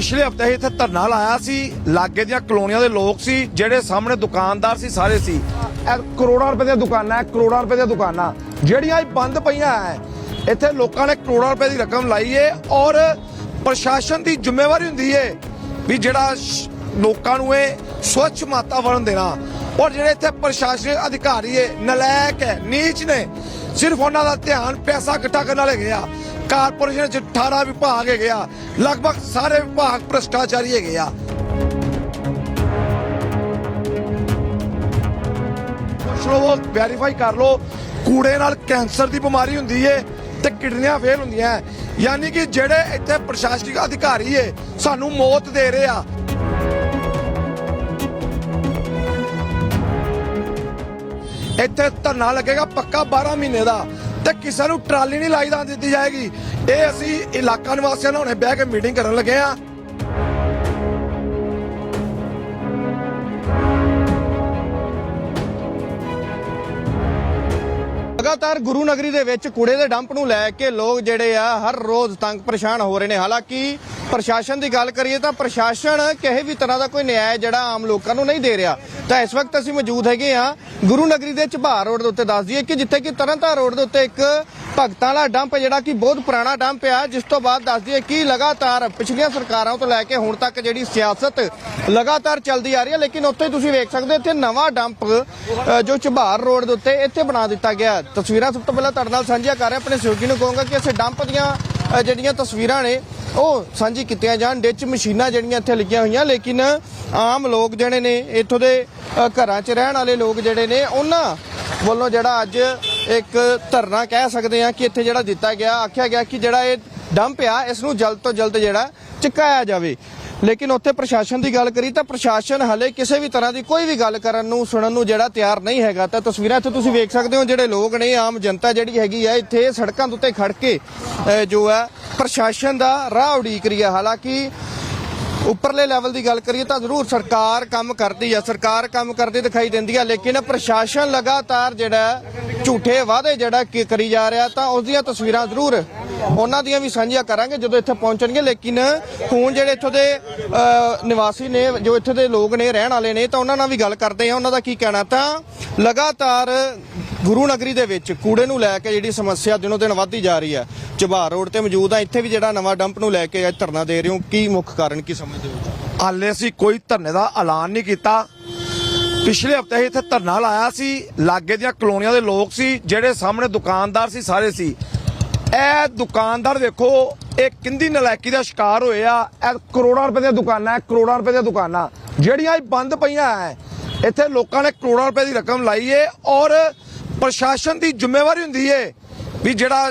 ਪਿਛਲੇ ਹਫ਼ਤੇ ਇੱਥੇ ਧਰਨਾ ਲਾਇਆ ਸੀ, ਲਾਗੇ ਦੀਆਂ ਕਲੋਨੀਆਂ ਦੇ ਲੋਕ ਸੀ, ਜਿਹੜੇ ਸਾਹਮਣੇ ਦੁਕਾਨਦਾਰ ਸੀ, ਸਾਰੇ ਸੀ। ਇਹ ਕਰੋੜਾਂ ਰੁਪਏ ਦੀਆਂ ਦੁਕਾਨਾਂ ਹੈ ਕਰੋੜਾਂ ਰੁਪਏ ਦੀਆਂ ਦੁਕਾਨਾਂ। ਜਿਹੜੀਆਂ ਅੱਜ ਬੰਦ ਪਈਆਂ ਹੈ ਇੱਥੇ ਲੋਕਾਂ ਨੇ ਕਰੋੜਾਂ ਰੁਪਏ ਦੀ ਰਕਮ ਲਾਈ ਏ ਔਰ ਪ੍ਰਸ਼ਾਸਨ ਦੀ ਜ਼ਿੰਮੇਵਾਰੀ ਹੁੰਦੀ ਏ ਵੀ ਜਿਹੜਾ ਲੋਕਾਂ ਨੂੰ ਇਹ ਸਵੱਛ ਵਾਤਾਵਰਣ ਦੇਣਾ। ਔਰ ਜਿਹੜੇ ਇੱਥੇ ਪ੍ਰਸ਼ਾਸਨਿਕ ਅਧਿਕਾਰੀ ਏ, ਨਲਾਇਕ ਹੈ, ਨੀਚ ਨੇ, ਸਿਰਫ ਉਹਨਾਂ ਦਾ ਧਿਆਨ ਪੈਸਾ ਇਕੱਠਾ ਕਰਨ ਵਾਲੇ ਗਿਆ ਕਾਰਪੋਰੇਸ਼ਨ ਚ 18 ਵਿਭਾਗ ਹੈਗੇ ਆ, ਲਗਭਗ ਸਾਰੇ ਵਿਭਾਗ ਭ੍ਰਿਸ਼ਟਾਚਾਰੀ ਹੈਗੇ ਆ। ਪੁੱਛ ਵੈਰੀਫਾਈ ਕਰ ਲਓ, ਕੂੜੇ ਨਾਲ ਕੈਂਸਰ ਦੀ ਬਿਮਾਰੀ ਹੁੰਦੀ ਏ ਤੇ ਕਿਡਨੀਆਂ ਫੇਲ ਹੁੰਦੀਆਂ ਯਾਨੀ ਕਿ ਜਿਹੜੇ ਇੱਥੇ ਪ੍ਰਸ਼ਾਸਨਿਕ ਅਧਿਕਾਰੀ ਏ, ਸਾਨੂੰ ਮੌਤ ਦੇ ਰਹੇ ਆ। ਇੱਥੇ ਧਰਨਾ ਲੱਗੇਗਾ ਪੱਕਾ 12 ਮਹੀਨੇ ਦਾ। ਤੇ ਕਿਸੇ ਨੂੰ ਟਰਾਲੀ ਨਹੀਂ ਲਾਈ ਤਾਂ ਦਿੱਤੀ ਜਾਏਗੀ। ਇਹ ਅਸੀਂ ਇਲਾਕਾ ਨਿਵਾਸੀਆਂ ਨਾਲ ਹੁਣੇ ਬਹਿ ਕੇ ਮੀਟਿੰਗ ਕਰਨ ਲੱਗੇ ਆ ਲਗਾਤਾਰ ਗੁਰੂ ਨਗਰੀ ਦੇ ਵਿੱਚ ਕੂੜੇ ਦੇ ਡੰਪ ਨੂੰ ਲੈ ਕੇ ਲੋਕ ਜਿਹੜੇ ਆ ਹਰ ਰੋਜ਼ ਤੰਗ ਪਰੇਸ਼ਾਨ ਹੋ ਰਹੇ ਨੇ। ਹਾਲਾਂਕਿ ਪ੍ਰਸ਼ਾਸਨ ਦੀ ਗੱਲ ਕਰੀਏ ਤਾਂ ਪ੍ਰਸ਼ਾਸਨ ਕਿਸੇ ਵੀ ਤਰ੍ਹਾਂ ਦਾ ਕੋਈ ਨਿਆਂ ਜਿਹੜਾ ਆਮ ਲੋਕਾਂ ਨੂੰ ਨਹੀਂ ਦੇ ਰਿਹਾ। ਤਾਂ ਇਸ ਵਕਤ ਅਸੀਂ ਮੌਜੂਦ ਹੈਗੇ ਆ ਗੁਰੂ ਨਗਰੀ ਦੇ ਝਬਾਰ ਰੋਡ ਦੇ ਉੱਤੇ ਦੱਸ ਦਈਏ ਕਿ ਜਿੱਥੇ ਕਿ ਤਰਨਤਾਰਨ ਰੋਡ ਦੇ ਉੱਤੇ ਇੱਕ ਭਗਤਾਂ ਵਾਲਾ ਡੰਪ ਜਿਹੜਾ ਕਿ ਬਹੁਤ ਪੁਰਾਣਾ ਡੰਪ ਆ, ਜਿਸ ਤੋਂ ਬਾਅਦ ਦੱਸ ਦਈਏ ਕਿ ਲਗਾਤਾਰ ਪਿਛਲੀਆਂ ਸਰਕਾਰਾਂ ਤੋਂ ਲੈ ਕੇ ਹੁਣ ਤੱਕ ਜਿਹੜੀ ਸਿਆਸਤ ਲਗਾਤਾਰ ਚੱਲਦੀ ਆ ਰਹੀ ਹੈ, ਲੇਕਿਨ ਉੱਥੇ ਤੁਸੀਂ ਵੇਖ ਸਕਦੇ ਹੋ ਇੱਥੇ ਨਵਾਂ ਡੰਪ ਜੋ ਝਬਾਰ ਰੋਡ ਦੇ ਉੱਤੇ ਇੱਥੇ ਬਣਾ ਦਿੱਤਾ ਗਿਆ ਤਸਵੀਰਾਂ ਸਭ ਤੋਂ ਪਹਿਲਾਂ ਤੁਹਾਡੇ ਨਾਲ ਸਾਂਝੀਆਂ ਕਰ ਰਿਹਾ, ਆਪਣੇ ਸਹਿਯੋਗੀ ਨੂੰ ਕਹੂੰਗਾ ਕਿ ਇਸ ਡੰਪ ਦੀਆਂ ਜਿਹੜੀਆਂ ਤਸਵੀਰਾਂ ਨੇ, ਉਹ ਸਾਂਝੀ ਕੀਤੀਆਂ ਜਾਣ। ਡਿੱਚ ਮਸ਼ੀਨਾਂ ਜਿਹੜੀਆਂ ਇੱਥੇ ਲੱਗੀਆਂ ਹੋਈਆਂ, ਲੇਕਿਨ ਆਮ ਲੋਕ ਜਿਹੜੇ ਨੇ, ਇੱਥੋਂ ਦੇ ਘਰਾਂ 'ਚ ਰਹਿਣ ਵਾਲੇ ਲੋਕ ਜਿਹੜੇ ਨੇ, ਉਹਨਾਂ ਵੱਲੋਂ ਜਿਹੜਾ ਅੱਜ ਇੱਕ ਧਰਨਾ ਕਹਿ ਸਕਦੇ ਆ ਕਿ ਇੱਥੇ ਜਿਹੜਾ ਦਿੱਤਾ ਗਿਆ, ਆਖਿਆ ਗਿਆ ਕਿ ਜਿਹੜਾ ਇਹ ਡੰਪ ਆ, ਇਸ ਨੂੰ ਜਲਦ ਤੋਂ ਜਲਦ ਜਿਹੜਾ ਚੁਕਾਇਆ ਜਾਵੇ। ਲੇਕਿਨ ਉੱਥੇ ਪ੍ਰਸ਼ਾਸਨ ਦੀ ਗੱਲ ਕਰੀ ਤਾਂ ਪ੍ਰਸ਼ਾਸਨ ਹਲੇ ਕਿਸੇ ਵੀ ਤਰ੍ਹਾਂ ਦੀ ਕੋਈ ਵੀ ਗੱਲ ਕਰਨ ਨੂੰ, ਸੁਣਨ ਨੂੰ ਜਿਹੜਾ ਤਿਆਰ ਨਹੀਂ ਹੈਗਾ। ਤਾਂ ਤਸਵੀਰਾਂ ਇੱਥੇ ਤੁਸੀਂ ਵੇਖ ਸਕਦੇ ਹੋ ਜਿਹੜੇ ਲੋਕ ਨੇ, ਆਮ ਜਨਤਾ ਜਿਹੜੀ ਹੈਗੀ ਹੈ ਇੱਥੇ ਸੜਕਾਂ ਦੇ ਉੱਤੇ ਖੜ ਕੇ ਜੋ ਹੈ ਪ੍ਰਸ਼ਾਸਨ ਦਾ ਰਾਹ ਉਡੀਕ ਰਹੀ ਹੈ ਹਾਲਾਂਕਿ ਉੱਪਰਲੇ ਲੈਵਲ ਦੀ ਗੱਲ ਕਰੀਏ ਤਾਂ ਜ਼ਰੂਰ ਸਰਕਾਰ ਕੰਮ ਕਰਦੀ ਹੈ ਸਰਕਾਰ ਕੰਮ ਕਰਦੀ ਦਿਖਾਈ ਦਿੰਦੀ ਹੈ ਲੇਕਿਨ ਪ੍ਰਸ਼ਾਸਨ ਲਗਾਤਾਰ ਜਿਹੜਾ ਝੂਠੇ ਵਾਅਦੇ ਜਿਹੜਾ ਕੀ ਕਰੀ ਜਾ ਰਿਹਾ ਤਾਂ ਉਸ ਦੀਆਂ ਤਸਵੀਰਾਂ ਜ਼ਰੂਰ ਉਹਨਾਂ ਦੀਆਂ ਵੀ ਸਾਂਝੀਆਂ ਕਰਾਂਗੇ ਜਦੋਂ ਇੱਥੇ ਪਹੁੰਚਣਗੇ ਲੇਕਿਨ ਹੁਣ ਜਿਹੜੇ ਇੱਥੋਂ ਦੇ ਨਿਵਾਸੀ ਨੇ, ਜੋ ਇੱਥੇ ਦੇ ਲੋਕ ਨੇ, ਰਹਿਣ ਵਾਲੇ ਨੇ, ਤਾਂ ਉਹਨਾਂ ਨਾਲ ਵੀ ਗੱਲ ਕਰਦੇ ਆ। ਉਹਨਾਂ ਦਾ ਕੀ ਕਹਿਣਾ? ਤਾਂ ਲਗਾਤਾਰ ਗੁਰੂ ਨਗਰੀ ਦੇ ਵਿੱਚ ਕੂੜੇ ਨੂੰ ਲੈ ਕੇ ਜਿਹੜੀ ਸਮੱਸਿਆ ਦਿਨੋ ਦਿਨ ਵੱਧਦੀ ਜਾ ਰਹੀ ਹੈ ਚਬਾਰ ਰੋਡ ਤੇ ਮੌਜੂਦ ਆ ਇੱਥੇ ਵੀ ਜਿਹੜਾ ਨਵਾਂ ਡੰਪ ਨੂੰ ਲੈ ਕੇ ਅੱਜ ਧਰਨਾ ਦੇ ਰਹੇ ਹੋ, ਕੀ ਮੁੱਖ ਕਾਰਨ ਕੀ ਸਮਝਦੇ ਹੋ? ਹਾਲੇ ਅਸੀਂ ਕੋਈ ਧਰਨੇ ਦਾ ਐਲਾਨ ਨਹੀਂ ਕੀਤਾ। ਪਿਛਲੇ ਹਫ਼ਤੇ ਹੀ ਇੱਥੇ ਧਰਨਾ ਲਾਇਆ ਸੀ, ਲਾਗੇ ਦੀਆਂ ਕਲੋਨੀਆਂ ਦੇ ਲੋਕ ਸੀ, ਜਿਹੜੇ ਸਾਹਮਣੇ ਦੁਕਾਨਦਾਰ ਸੀ, ਸਾਰੇ ਸੀ। ਇਹ ਦੁਕਾਨਦਾਰ ਦੇਖੋ ਇਹ ਕਿੰਦੀ ਨਲਾਇਕੀ ਦਾ ਸ਼ਿਕਾਰ ਹੋਏ ਆ। ਇਹ ਕਰੋੜਾਂ ਰੁਪਏ ਦੀਆਂ ਦੁਕਾਨਾਂ ਕਰੋੜਾਂ ਰੁਪਏ ਦੀਆਂ ਦੁਕਾਨਾਂ। ਜਿਹੜੀਆਂ ਇਹ ਬੰਦ ਪਈਆਂ ਹੈ ਇੱਥੇ ਲੋਕਾਂ ਨੇ ਕਰੋੜਾਂ ਰੁਪਏ ਦੀ ਰਕਮ ਲਾਈ ਏ ਔਰ ਪ੍ਰਸ਼ਾਸਨ ਦੀ ਜ਼ਿੰਮੇਵਾਰੀ ਹੁੰਦੀ ਏ ਵੀ ਜਿਹੜਾ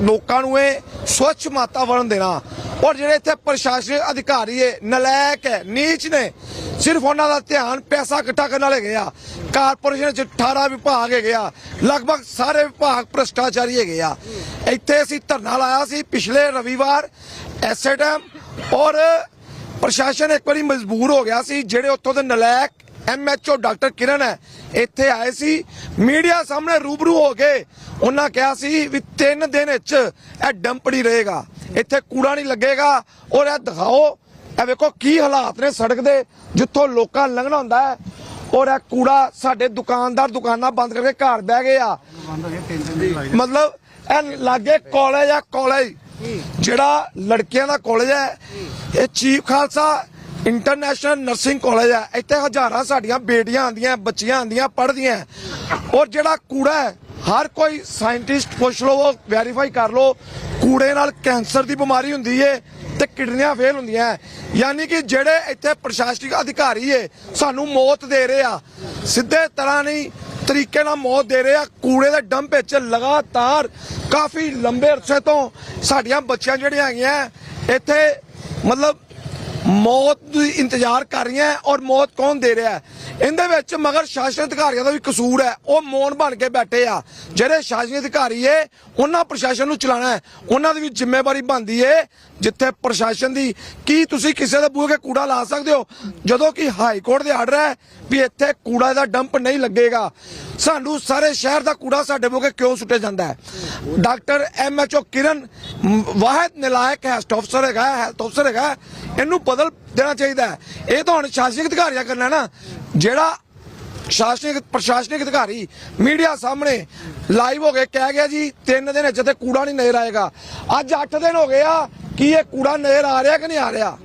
ਲੋਕਾਂ ਨੂੰ ਇਹ ਸਵੱਛ ਵਾਤਾਵਰਣ ਦੇਣਾ। ਔਰ ਜਿਹੜੇ ਇੱਥੇ ਪ੍ਰਸ਼ਾਸਨਿਕ ਅਧਿਕਾਰੀ ਏ, ਨਲਾਇਕ ਹੈ ਨੀਚ ਨੇ, ਸਿਰਫ ਉਹਨਾਂ ਦਾ ਧਿਆਨ ਪੈਸਾ ਇਕੱਠਾ ਕਰਨ ਵਾਲੇ ਗਏ ਆ। ਕਾਰਪੋਰੇਸ਼ਨ ਚ 18 ਵਿਭਾਗ ਹੈਗੇ ਆ, ਲਗਭਗ ਸਾਰੇ ਵਿਭਾਗ ਭ੍ਰਸ਼ਟਾਚਾਰੀ ਹੈਗੇ ਆ। ਇੱਥੇ ਅਸੀਂ ਧਰਨਾ ਲਾਇਆ ਸੀ ਪਿਛਲੇ ਰਵੀਵਾਰ, ਐਸੇ ਟਾਈਮ ਔਰ ਪ੍ਰਸ਼ਾਸਨ ਇੱਕ ਵਾਰੀ ਮਜਬੂਰ ਹੋ ਗਿਆ ਸੀ, ਜਿਹੜੇ ਉੱਥੋਂ ਦੇ ਨਲਾਇਕ ਐਮਐਚਓ ਡਾਕਟਰ ਕਿਰਨ ਹੈ, ਇੱਥੇ ਆਏ ਸੀ। ਮੀਡੀਆ ਸਾਹਮਣੇ ਰੂਬਰੂ ਹੋ ਕੇ ਉਹਨਾਂ ਕਿਹਾ ਸੀ ਵੀ 3 ਦਿਨ ਵਿੱਚ ਇਹ ਡੰਪੜੀ ਰਹੇਗਾ। ਇੱਥੇ ਕੂੜਾ ਨਹੀਂ ਲੱਗੇਗਾ ਔਰ ਇਹ ਦਿਖਾਓ, ਇਹ ਵੇਖੋ ਕੀ ਹਾਲਾਤ ਨੇ ਸੜਕ ਦੇ, ਜਿੱਥੋਂ ਲੋਕਾਂ ਲੰਘਣਾ ਹੁੰਦਾ ਹੈ ਔਰ ਇਹ ਕੂੜਾ ਸਾਡੇ ਦੁਕਾਨਦਾਰ ਦੁਕਾਨਾਂ ਬੰਦ ਕਰਕੇ ਘਰ ਬਹਿ ਗਏ ਆ। ਮਤਲਬ ਇਹ ਲਾਗੇ ਕਾਲਜ ਆ, ਕਾਲਜ। ਜਿਹੜਾ ਲੜਕੀਆਂ ਦਾ ਕਾਲਜ ਹੈ, ਇਹ chief Khalsa international nursing college ਹੈ। ਇੱਥੇ ਹਜ਼ਾਰਾਂ ਸਾਡੀਆਂ ਬੇਟੀਆਂ ਆਂਦੀਆਂ ਬੱਚੀਆਂ ਆਂਦੀਆਂ ਪੜ੍ਹਦੀਆਂ ਔਰ ਜਿਹੜਾ ਕੂੜਾ ਹੈ, ਹਰ ਕੋਈ ਸਾਇੰਟਿਸਟ ਪੁੱਛ ਲਓ ਵੈਰੀਫਾਈ ਕਰ ਲਓ, ਕੂੜੇ ਨਾਲ ਕੈਂਸਰ ਦੀ ਬਿਮਾਰੀ ਹੁੰਦੀ ਏ ਤੇ ਕਿਡਨੀਆਂ ਫੇਲ ਹੁੰਦੀਆਂ ਹੈ। ਯਾਨੀ ਕਿ ਜਿਹੜੇ ਇੱਥੇ ਪ੍ਰਸ਼ਾਸਨਿਕ ਅਧਿਕਾਰੀ ਏ, ਸਾਨੂੰ ਮੌਤ ਦੇ ਰਹੇ ਆ। ਸਿੱਧੇ ਤਰ੍ਹਾਂ ਨਹੀਂ, ਤਰੀਕੇ ਨਾਲ ਮੌਤ ਦੇ ਰਹੇ ਆ। ਕੂੜੇ ਦੇ ਡੰਪ ਵਿੱਚ ਲਗਾਤਾਰ ਕਾਫੀ ਲੰਬੇ ਅਰਸੇ ਤੋਂ ਸਾਡੀਆਂ ਬੱਚੀਆਂ ਜਿਹੜੀਆਂ ਹੈਗੀਆਂ ਇੱਥੇ ਮਤਲਬ ਮੌਤ ਦੀ ਇੰਤਜ਼ਾਰ ਕਰ ਰਹੀਆਂ ਔਰ ਮੌਤ ਕੌਣ ਦੇ ਰਿਹਾ ਇਹਦੇ ਵਿੱਚ ਮਗਰ ਸ਼ਾਸਨ ਅਧਿਕਾਰੀਆਂ ਦਾ ਵੀ ਕਸੂਰ ਹੈ। ਉਹ ਮੌਨ ਬਣ ਕੇ ਬੈਠੇ ਆ। ਜਿਹੜੇ ਸ਼ਾਸਨੀ ਅਧਿਕਾਰੀ ਏ, ਉਹਨਾਂ ਪ੍ਰਸ਼ਾਸਨ ਨੂੰ ਚਲਾਣਾ ਹੈ। ਉਹਨਾਂ ਦੀ ਵੀ ਜ਼ਿੰਮੇਵਾਰੀ ਬਣਦੀ ਏ ਜਿੱਥੇ ਪ੍ਰਸ਼ਾਸਨ ਦੀ ਕੀ ਤੁਸੀਂ ਕਿਸੇ ਦੇ ਬੂਹੇ 'ਤੇ ਕੂੜਾ ਲਾ ਸਕਦੇ ਹੋ? ਜਦੋਂ ਕਿ ਹਾਈ ਕੋਰਟ ਦੇ ਆਰਡਰ ਹੈ ਵੀ ਇੱਥੇ ਕੂੜਾ ਦਾ ਡੰਪ ਨਹੀਂ ਲੱਗੇਗਾ। ਸਾਨੂੰ ਸਾਰੇ ਸ਼ਹਿਰ ਦਾ ਕੂੜਾ ਸਾਡੇ ਬੂਹੇ ਕਿਉਂ ਸੁੱਟਿਆ ਜਾਂਦਾ ਹੈ? Doctor M H O Kiran Wahid ਨਲਾਇਕ health ਅਫਸਰ ਹੈਗਾ, ਹੈਲਥ ਅਫਸਰ ਹੈਗਾ, ਇਹਨੂੰ ਬਦਲ ਦੇਣਾ ਚਾਹੀਦਾ ਇਹ ਤਾਂ ਹੁਣ ਸ਼ਾਸਨਿਕ ਅਧਿਕਾਰੀਆਂ ਕਰਨਾ ਨਾ। ਜਿਹੜਾ ਸ਼ਾਸਨਿਕ, ਪ੍ਰਸ਼ਾਸਨਿਕ ਅਧਿਕਾਰੀ ਮੀਡੀਆ ਸਾਹਮਣੇ ਲਾਈਵ ਹੋ ਕੇ ਕਹਿ ਗਿਆ ਜੀ, ਤਿੰਨ ਦਿਨ ਵਿੱਚ ਤੇ ਕੂੜਾ ਨਹੀਂ ਨਜ਼ਰ ਆਏਗਾ। ਅੱਜ 8 ਦਿਨ ਹੋ ਗਏ ਆ ਕਿ ਇਹ ਕੂੜਾ ਨਜ਼ਰ ਆ ਰਿਹਾ ਕਿ ਨਹੀਂ ਆ ਰਿਹਾ?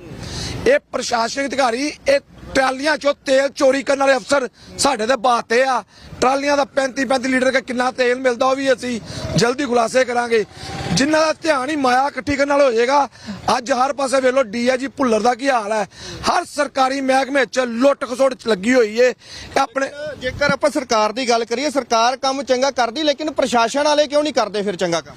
ਇਹ ਪ੍ਰਸ਼ਾਸਨਿਕ ਅਧਿਕਾਰੀ, ਇਹ ਟਰਾਲੀਆਂ ਚੋਂ ਤੇਲ ਚੋਰੀ ਕਰਨ ਵਾਲੇ ਅਫਸਰ ਸਾਡੇ ਤੇ ਬਾਤੇ ਆ। ਟਰਾਲੀਆਂ ਦਾ 35 35 ਲੀਟਰ ਦਾ ਕਿੰਨਾ ਤੇਲ ਮਿਲਦਾ ਉਹ ਵੀ ਅਸੀਂ ਜਲਦੀ ਖੁਲਾਸੇ ਕਰਾਂਗੇ। ਜਿਨ੍ਹਾਂ ਦਾ ਧਿਆਨ ਹੀ ਮਾਇਆ ਇਕੱਠੀ ਕਰਨ ਨਾਲ ਹੋ ਜਾਏਗਾ ਅੱਜ ਹਰ ਪਾਸੇ ਵੇਖ ਲਓ, ਡੀਆਈਜੀ ਭੁੱਲਰ ਦਾ ਕੀ ਹਾਲ ਹੈ। ਹਰ ਸਰਕਾਰੀ ਮਹਿਕਮੇ 'ਚ ਲੁੱਟ ਖਸੁੱਟ ਲੱਗੀ ਹੋਈ ਏ। ਆਪਣੇ ਜੇਕਰ ਆਪਾਂ ਸਰਕਾਰ ਦੀ ਗੱਲ ਕਰੀਏ, ਸਰਕਾਰ ਕੰਮ ਚੰਗਾ ਕਰਦੀ, ਲੇਕਿਨ ਪ੍ਰਸ਼ਾਸਨ ਵਾਲੇ ਕਿਉਂ ਨਹੀਂ ਕਰਦੇ ਫਿਰ ਚੰਗਾ ਕੰਮ?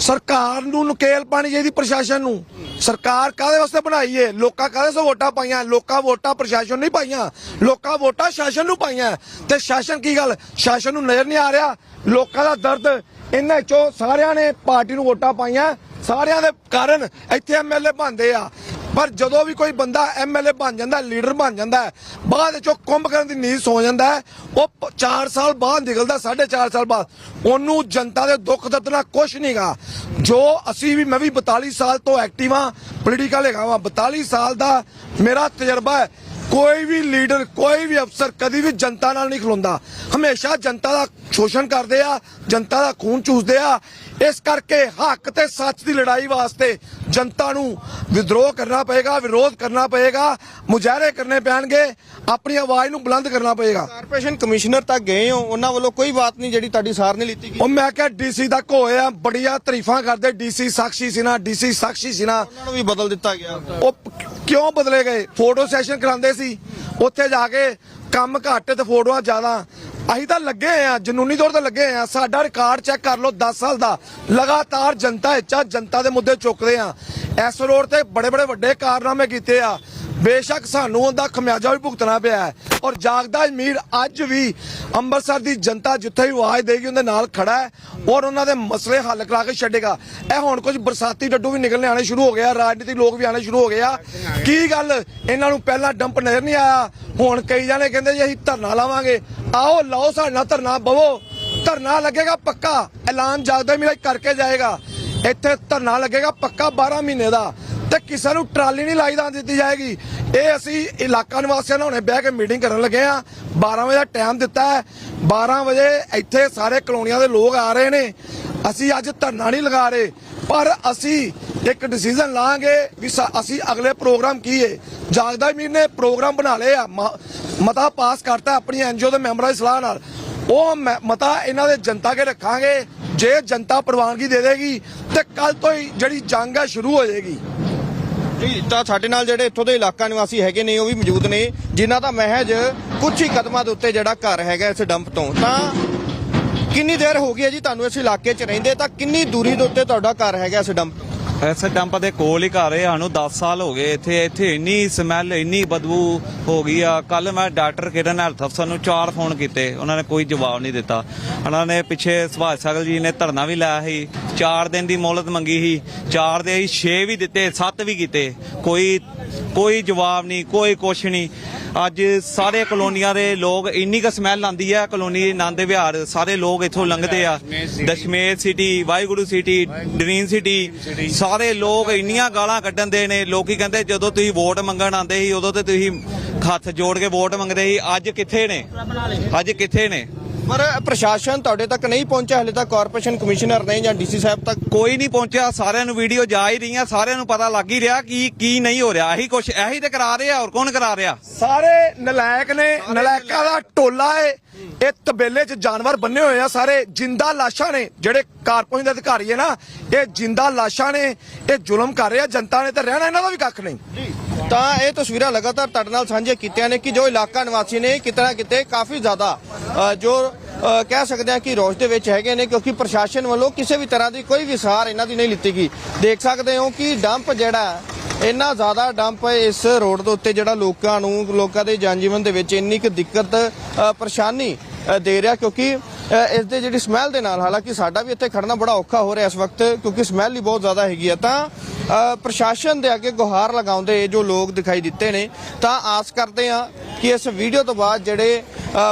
ਸਰਕਾਰ ਨੂੰ ਨਕੇਲ ਪਾਣੀ ਚਾਹੀਦੀ ਪ੍ਰਸ਼ਾਸਨ ਨੂੰ। ਸਰਕਾਰ ਕਾਹਦੇ ਵਾਸਤੇ ਬਣਾਈ ਏ? ਲੋਕਾਂ ਕਾਹਦੇ ਸੇ ਵੋਟਾਂ ਪਾਈਆਂ? ਲੋਕਾਂ ਵੋਟਾਂ ਪ੍ਰਸ਼ਾਸਨ ਨੂੰ ਨਹੀਂ ਪਾਈਆਂ। ਲੋਕਾਂ ਵੋਟਾਂ ਸ਼ਾਸਨ ਨੂੰ ਪਾਈਆਂ। ਤੇ ਸ਼ਾਸਨ ਕੀ ਗੱਲ? ਸ਼ਾਸਨ ਨੂੰ ਨਜ਼ਰ ਨਹੀਂ ਆ ਰਿਹਾ। ਲੋਕਾਂ ਦਾ ਦਰਦ ਇਹਨਾਂ ਚੋਂ ਸਾਰਿਆਂ ਨੇ ਪਾਰਟੀ ਨੂੰ ਵੋਟਾਂ ਪਾਈਆਂ। ਸਾਰਿਆਂ ਦੇ ਕਾਰਨ ਇੱਥੇ ਐਮਐਲਏ ਬਣਦੇ ਆ। ਪਰ ਜਦੋਂ ਵੀ ਕੋਈ ਬੰਦਾ ਐਮਐਲਏ ਬਣ ਜਾਂਦਾ, ਲੀਡਰ ਬਣ ਜਾਂਦਾ ਬਾਅਦ ਵਿੱਚੋਂ ਕੁੰਭ ਕਰਨ ਦੀ ਨੀਂਦ ਸੌ ਜਾਂਦਾ ਉਹ 4 ਸਾਲ ਬਾਅਦ ਨਿਕਲਦਾ 4.5 ਸਾਲ ਬਾਅਦ। ਉਹਨੂੰ ਜਨਤਾ ਦੇ ਦੁੱਖ ਦਰਦ ਨਾਲ ਕੁਝ ਨਹੀਂਗਾ ਜੋ ਅਸੀਂ ਵੀ, ਮੈਂ ਵੀ 42 ਸਾਲ ਤੋਂ ਐਕਟਿਵ ਹਾਂ ਪੋਲੀਟੀਕਲ ਹੈਗਾ ਵਾਂ। 42 ਸਾਲ ਦਾ ਮੇਰਾ ਤਜਰਬਾ ਹੈ, ਕੋਈ ਵੀ ਲੀਡਰ, ਕੋਈ ਵੀ ਅਫਸਰ ਕਦੀ ਵੀ ਜਨਤਾ ਨਾਲ ਨਹੀਂ ਖਲੋਂਦਾ। ਹਮੇਸ਼ਾ ਜਨਤਾ ਦਾ ਸ਼ੋਸ਼ਣ ਕਰਦੇ ਆ, ਜਨਤਾ ਦਾ ਖੂਨ ਚੂਸਦੇ ਆ। ਇਸ ਕਰਕੇ ਹੱਕ ਤੇ ਸੱਚ ਦੀ ਲੜਾਈ ਵਾਸਤੇ ਜਨਤਾ ਨੂੰ ਵਿਦਰੋਹ ਕਰਨਾ ਪਏਗਾ ਵਿਰੋਧ ਕਰਨਾ ਪਏਗਾ ਮੁਜ਼ਾਹਰੇ ਕਰਨੇ ਪੈਣਗੇ ਆਪਣੀ ਆਵਾਜ਼ ਨੂੰ ਬੁਲੰਦ ਕਰਨਾ ਪਏਗਾ। ਕਾਰਪੋਰੇਸ਼ਨ ਕਮਿਸ਼ਨਰ ਤੱਕ ਗਏ ਹੋ ਉਹਨਾਂ ਵੱਲੋਂ ਕੋਈ ਬਾਤ ਨਹੀਂ ਜਿਹੜੀ ਤੁਹਾਡੀ ਸਾਰ ਨੇ ਲਿੱਤੀ ਗਈ। ਉਹ ਮੈਂ ਕਿਹਾ ਡੀਸੀ ਤੱਕ ਹੋਏ ਆ ਬੜੀਆਂ ਤਾਰੀਫਾਂ ਕਰਦੇ ਡੀਸੀ ਸਾਖੀ ਸਿਨਾ ਡੀਸੀ ਸਾਖੀ ਸਿਨਾ। ਉਹਨਾਂ ਨੂੰ ਵੀ ਬਦਲ ਦਿੱਤਾ ਗਿਆ। ਉਹ ਕਿਉਂ ਬਦਲੇ ਗਏ? ਫੋਟੋ ਸੈਸ਼ਨ ਕਰਾਉਂਦੇ ਸੀ ਉੱਥੇ ਜਾ ਕੇ ਕੰਮ ਘੱਟ ਤੇ ਫੋਟੋਆਂ ਜ਼ਿਆਦਾ। ਅਸੀਂ ਤਾਂ ਲੱਗੇ ਹੋਏ ਆ ਜਨੂਨੀ ਤੌਰ ਤੇ ਲੱਗੇ ਹੋਏ ਆ ਸਾਡਾ ਰਿਕਾਰਡ ਚੈੱਕ ਕਰ ਲਓ 10 ਸਾਲ ਦਾ। ਲਗਾਤਾਰ ਜਨਤਾ ਇੱਛਾ ਜਨਤਾ ਦੇ ਮੁੱਦੇ ਚੁੱਕਦੇ ਆ। ਇਸ ਰੋਡ ਤੇ ਬੜੇ ਬੜੇ ਵੱਡੇ ਕਾਰਨਾਮੇ ਕੀਤੇ ਆ। ਬੇਸ਼ੱਕ ਸਾਨੂੰ ਉਹਦਾ ਖਮਿਆਜਾ ਵੀ ਭੁਗਤਣਾ ਪਿਆ ਹੈ। ਔਰ ਜਾਗਦਾ ਅਮੀਰ ਅੱਜ ਵੀ ਅੰਮ੍ਰਿਤਸਰ ਦੀ ਜਨਤਾ ਜਿੱਥੇ ਵੀ ਆਵਾਜ਼ ਦੇਗੀ, ਉਹਦੇ ਨਾਲ ਖੜਾ ਹੈ ਔਰ ਉਹਨਾਂ ਦੇ ਮਸਲੇ ਹੱਲ ਕਰਾ ਕੇ ਛੱਡੇਗਾ। ਇਹ ਹੁਣ ਕੁਝ ਬਰਸਾਤੀ ਡੱਡੂ ਵੀ ਨਿਕਲਣੇ ਆਣੇ ਸ਼ੁਰੂ ਹੋ ਗਏ ਆ ਰਾਜਨੀਤੀ ਲੋਕ ਵੀ ਆਣੇ ਸ਼ੁਰੂ ਹੋ ਗਏ ਆ। ਕੀ ਗੱਲ? ਇਹਨਾਂ ਨੂੰ ਪਹਿਲਾਂ ਡੰਪ ਨਜ਼ਰ ਨਹੀਂ ਆਇਆ। ਹੁਣ ਕਈ ਜਾਣੇ ਕਹਿੰਦੇ ਜੀ ਅਸੀਂ ਧਰਨਾ ਲਾਵਾਂਗੇ। ਆਓ, ਲਾਓ ਸਾਡੇ ਨਾਲ ਧਰਨਾ, ਬਵੋ। ਧਰਨਾ ਲੱਗੇਗਾ ਪੱਕਾ। ਐਲਾਨ ਜਾਗਦਾ ਅਮੀਰ ਕਰਕੇ ਜਾਏਗਾ। ਇੱਥੇ ਧਰਨਾ ਲੱਗੇਗਾ ਪੱਕਾ 12 ਮਹੀਨੇ ਦਾ। ਤੇ ਕਿਸੇ ਨੂੰ ਟਰਾਲੀ ਨਹੀਂ ਲਾਈ ਤਾਂ ਦਿੱਤੀ ਜਾਏਗੀ। ਇਹ ਅਸੀਂ ਇਲਾਕਾ ਨਿਵਾਸੀਆਂ ਨਾਲ ਹੁਣੇ ਬਹਿ ਕੇ ਮੀਟਿੰਗ ਕਰਨ ਲੱਗੇ ਆ 12 ਵਜੇ ਦਾ ਟਾਈਮ ਦਿੱਤਾ ਹੈ। 12 ਵਜੇ ਇੱਥੇ ਸਾਰੇ ਕਲੋਨੀਆਂ ਦੇ ਲੋਕ ਆ ਰਹੇ ਨੇ। ਅਸੀਂ ਅੱਜ ਧਰਨਾ ਨਹੀਂ ਲਗਾ ਰਹੇ। ਪਰ ਅਸੀਂ ਇੱਕ ਡਿਸੀਜਨ ਲਾਂਗੇ ਵੀ ਸਾ- ਅਸੀਂ ਅਗਲੇ ਪ੍ਰੋਗਰਾਮ ਕੀ ਹੈ ਜਾਗਦਾ ਮੀਰ ਨੇ ਪ੍ਰੋਗਰਾਮ ਬਣਾ ਲਏ ਆ। ਮ- ਮਤਾ ਪਾਸ ਕਰਤਾ ਆਪਣੀ ਐਨਜੀਓ ਦੇ ਮੈਂਬਰਾਂ ਦੀ ਸਲਾਹ ਨਾਲ। ਉਹ ਮ- ਮਤਾ ਇਹਨਾਂ ਦੇ ਜਨਤਾ ਕੇ ਰੱਖਾਂਗੇ। ਜੇ ਜਨਤਾ ਪ੍ਰਵਾਨਗੀ ਦੇ ਦੇਗੀ ਤੇ ਕੱਲ ਤੋਂ ਹੀ ਜਿਹੜੀ ਜੰਗ ਹੈ ਸ਼ੁਰੂ ਹੋ ਜਾਏਗੀ। ਜੀ ਤਾਂ ਸਾਡੇ ਨਾਲ ਜਿਹੜੇ ਇੱਥੋਂ ਦੇ ਇਲਾਕਾ ਨਿਵਾਸੀ ਹੈਗੇ ਨੇ, ਉਹ ਵੀ ਮੌਜੂਦ ਨੇ, ਜਿਨ੍ਹਾਂ ਦਾ ਮਹਿਜ ਕੁਝ ਹੀ ਕਦਮਾਂ ਦੇ ਉੱਤੇ ਜਿਹੜਾ ਘਰ ਹੈਗਾ ਇਸ ਡੰਪ ਤੋਂ। ਤਾਂ ਕਿੰਨੀ ਦੇਰ ਹੋ ਗਈ ਹੈ ਜੀ ਤੁਹਾਨੂੰ ਇਸ ਇਲਾਕੇ 'ਚ ਰਹਿੰਦੇ? ਤਾਂ ਕਿੰਨੀ ਦੂਰੀ ਦੇ ਉੱਤੇ ਤੁਹਾਡਾ ਘਰ ਹੈਗਾ ਇਸ ਡੰਪ ਤੋਂ? ਇਸ ਡੰਪ ਦੇ ਕੋਲ ਹੀ ਘਰ ਹੈ ਸਾਨੂੰ 10 ਸਾਲ ਹੋ ਗਏ ਇੱਥੇ। ਇੱਥੇ ਇੰਨੀ ਸਮੈਲ ਇੰਨੀ ਬਦਬੂ ਹੋ ਗਈ ਆ। ਕੱਲ ਮੈਂ ਡਾਕਟਰ ਕਿਰਨ ਹੈਲਥ ਅਫਸਰ ਨੂੰ ਚਾਰ ਫੋਨ ਕੀਤੇ। ਉਹਨਾਂ ਨੇ ਕੋਈ ਜਵਾਬ ਨਹੀਂ ਦਿੱਤਾ। ਉਹਨਾਂ ਨੇ ਪਿੱਛੇ ਸੁਭਾਸ਼ ਸਗਲ ਜੀ ਨੇ ਧਰਨਾ ਵੀ ਲਾਇਆ ਸੀ। 4 ਦਿਨ ਦੀ ਮੌਲਤ ਮੰਗੀ ਸੀ। 4 ਦੇ ਅਸੀਂ 6 ਵੀ ਦਿੱਤੇ 7 ਵੀ ਕੀਤੇ। ਕੋਈ ਕੋਈ ਜਵਾਬ ਨਹੀਂ ਕੋਈ ਕੁਛ ਨਹੀਂ। ਅੱਜ ਸਾਰੇ ਕਲੋਨੀਆਂ ਦੇ ਲੋਕ ਇੰਨੀ ਕੁ ਸਮੈਲ ਆਉਂਦੀ ਹੈ ਕਲੋਨੀ ਆਨੰਦ ਵਿਹਾਰ। ਸਾਰੇ ਲੋਕ ਇੱਥੋਂ ਲੰਘਦੇ ਆ। Dashmesh city Waheguru city dream city ਸਾਰੇ ਲੋਕ ਇੰਨੀਆਂ ਗਾਲਾਂ ਕੱਢਣ ਦੇ ਨੇ, ਲੋਕੀ ਕਹਿੰਦੇ ਜਦੋਂ ਤੁਸੀਂ ਵੋਟ ਮੰਗਣ ਆਉਂਦੇ ਸੀ, ਉਦੋਂ ਤੇ ਤੁਸੀਂ ਹੱਥ ਜੋੜ ਕੇ ਵੋਟ ਮੰਗਦੇ ਸੀ, ਅੱਜ ਕਿੱਥੇ ਨੇ? ਅੱਜ ਕਿੱਥੇ ਨੇ? ਪਰ ਪ੍ਰਸ਼ਾਸਨ ਤੁਹਾਡੇ ਤੱਕ ਨਹੀਂ ਪਹੁੰਚਿਆ ਹਲੇ ਤੱਕ ਕਾਰਪੋਰੇਸ਼ਨ ਕਮਿਸ਼ਨਰ ਨਹੀਂ ਜਾਂ ਡੀਸੀ ਸਾਹਿਬ ਤੱਕ? ਕੋਈ ਨਹੀਂ ਪਹੁੰਚਿਆ ਸਾਰਿਆਂ ਨੂੰ ਵੀਡੀਓ ਜਾ ਹੀ ਰਹੀਆਂ ਸਾਰਿਆਂ ਨੂੰ ਪਤਾ ਲੱਗ ਹੀ ਰਿਹਾ ਕੀ ਕੀ ਨਹੀਂ ਹੋ ਰਿਹਾ। ਇਹੀ ਕੁਛ ਇਹੀ ਤੇ ਕਰਾ ਰਹੇ ਆ ਹੋਰ ਕੌਣ ਕਰਾ ਰਿਹਾ? ਸਾਰੇ ਨਲਾਇਕ ਨੇ ਨਲਾਇਕਾਂ ਦਾ ਟੋਲਾ ਏ। ਇਹ ਤਬੇਲੇ 'ਚ ਜਾਨਵਰ ਬੰਨੇ ਹੋਏ ਆ ਸਾਰੇ ਜਿੰਦਾ ਲਾਸ਼ਾਂ ਨੇ ਜਿਹੜੇ ਕਾਰਪੋਰੇਸ਼ਨ ਦੇ ਅਧਿਕਾਰੀ ਹੈ ਨਾ ਇਹ ਜਿੰਦਾ ਲਾਸ਼ਾਂ ਨੇ ਇਹ ਜ਼ੁਲਮ ਕਰ ਰਹੇ ਆ ਜਨਤਾ ਨੇ ਤੇ ਰਹਿਣਾ ਇਹਨਾਂ ਦਾ ਵੀ ਕੱਖ ਨਹੀਂ। ਤਾਂ ਇਹ ਤਸਵੀਰਾਂ ਲਗਾਤਾਰ ਤੁਹਾਡੇ ਨਾਲ ਸਾਂਝੀਆਂ ਕੀਤੀਆਂ ਨੇ ਕਿ ਜੋ ਇਲਾਕਾ ਨਿਵਾਸੀ ਨੇ ਕਿਤੇ ਨਾ ਕਿਤੇ ਕਾਫੀ ਜ਼ਿਆਦਾ ਜੋ ਕਹਿ ਸਕਦੇ ਆ ਕਿ ਰੋਸ਼ ਦੇ ਵਿੱਚ ਹੈਗੇ ਨੇ ਕਿਉਂਕਿ ਪ੍ਰਸ਼ਾਸਨ ਵੱਲੋਂ ਕਿਸੇ ਵੀ ਤਰ੍ਹਾਂ ਦੀ ਕੋਈ ਵੀ ਸਾਰ ਇਹਨਾਂ ਦੀ ਨਹੀਂ ਲਿੱਤੀ ਗਈ। ਦੇਖ ਸਕਦੇ ਹੋ ਕਿ ਡੰਪ ਜਿਹੜਾ ਇੰਨਾ ਜ਼ਿਆਦਾ ਡੰਪ ਇਸ ਰੋਡ ਦੇ ਉੱਤੇ ਜਿਹੜਾ ਲੋਕਾਂ ਨੂੰ, ਲੋਕਾਂ ਦੇ ਜਨ ਜੀਵਨ ਦੇ ਵਿੱਚ ਇੰਨੀ ਕੁ ਦਿੱਕਤ ਪਰੇਸ਼ਾਨੀ ਦੇ ਰਿਹਾ ਕਿਉਂਕਿ ਇਸ ਦੇ ਜਿਹੜੀ ਸਮੈਲ ਦੇ ਨਾਲ, ਹਾਲਾਂਕਿ ਸਾਡਾ ਵੀ ਇੱਥੇ ਖੜਨਾ ਬੜਾ ਔਖਾ ਹੋ ਰਿਹਾ ਇਸ ਵਕਤ, ਕਿਉਂਕਿ ਸਮੈਲ ਹੀ ਬਹੁਤ ਜ਼ਿਆਦਾ ਹੈਗੀ ਆ। ਤਾਂ ਪ੍ਰਸ਼ਾਸਨ ਦੇ ਅੱਗੇ ਗੁਹਾਰ ਲਗਾਉਂਦੇ ਜੋ ਲੋਕ ਦਿਖਾਈ ਦਿੱਤੇ ਨੇ, ਤਾਂ ਆਸ ਕਰਦੇ ਆ ਕਿ ਇਸ ਵੀਡੀਓ ਤੋਂ ਬਾਅਦ ਜਿਹੜੇ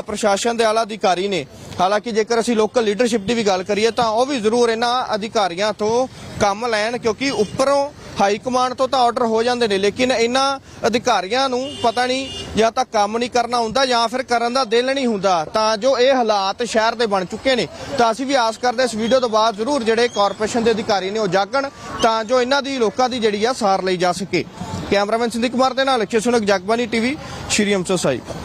ਪ੍ਰਸ਼ਾਸਨ ਦੇ ਆਲਾ ਅਧਿਕਾਰੀ ਨੇ, ਹਾਲਾਂਕਿ ਜੇਕਰ ਅਸੀਂ ਲੋਕਲ ਲੀਡਰਸ਼ਿਪ ਦੀ ਵੀ ਗੱਲ ਕਰੀਏ, ਤਾਂ ਉਹ ਵੀ ਜ਼ਰੂਰ ਇਹਨਾਂ ਅਧਿਕਾਰੀਆਂ ਤੋਂ ਕੰਮ ਲੈਣ, ਕਿਉਂਕਿ ਉੱਪਰੋਂ ਹਾਈ ਕਮਾਂਡ ਤੋਂ ਤਾਂ ਆਰਡਰ ਹੋ ਜਾਂਦੇ ਨੇ, ਲੇਕਿਨ ਇਹਨਾਂ ਅਧਿਕਾਰੀਆਂ ਨੂੰ ਪਤਾ ਨਹੀਂ ਜਾਂ ਤਾਂ ਕੰਮ ਨਹੀਂ ਕਰਨਾ ਹੁੰਦਾ ਜਾਂ ਫਿਰ ਕਰਨ ਦਾ ਦਿਲ ਨਹੀਂ ਹੁੰਦਾ। ਤਾਂ ਜੋ ਇਹ ਹਾਲਾਤ ਸ਼ਹਿਰ ਦੇ ਬਣ ਚੁੱਕੇ ਨੇ, ਤਾਂ ਅਸੀਂ ਵੀ ਆਸ ਕਰਦੇ ਇਸ ਵੀਡੀਓ ਤੋਂ ਬਾਅਦ ਜ਼ਰੂਰ ਜਿਹੜੇ ਕਾਰਪੋਰੇਸ਼ਨ ਦੇ ਅਧਿਕਾਰੀ ਨੇ ਉਹ ਜਾਗਣ, ਤਾਂ ਜੋ ਇਹਨਾਂ ਦੀ ਲੋਕਾਂ ਦੀ ਜਿਹੜੀ ਆ ਸਾਰ ਲਈ ਜਾ ਸਕੇ। ਕੈਮਰਾਮੈਨ ਸਿੰਧੀ ਕੁਮਾਰ ਦੇ ਨਾਲ ਅਖੇ ਸੁਨਕ, ਜਗਬਾਨੀ ਟੀਵੀ ਸ਼੍ਰੀ ਅੰਮ੍ਰਿਤਸਰ ਸਾਹਿਬ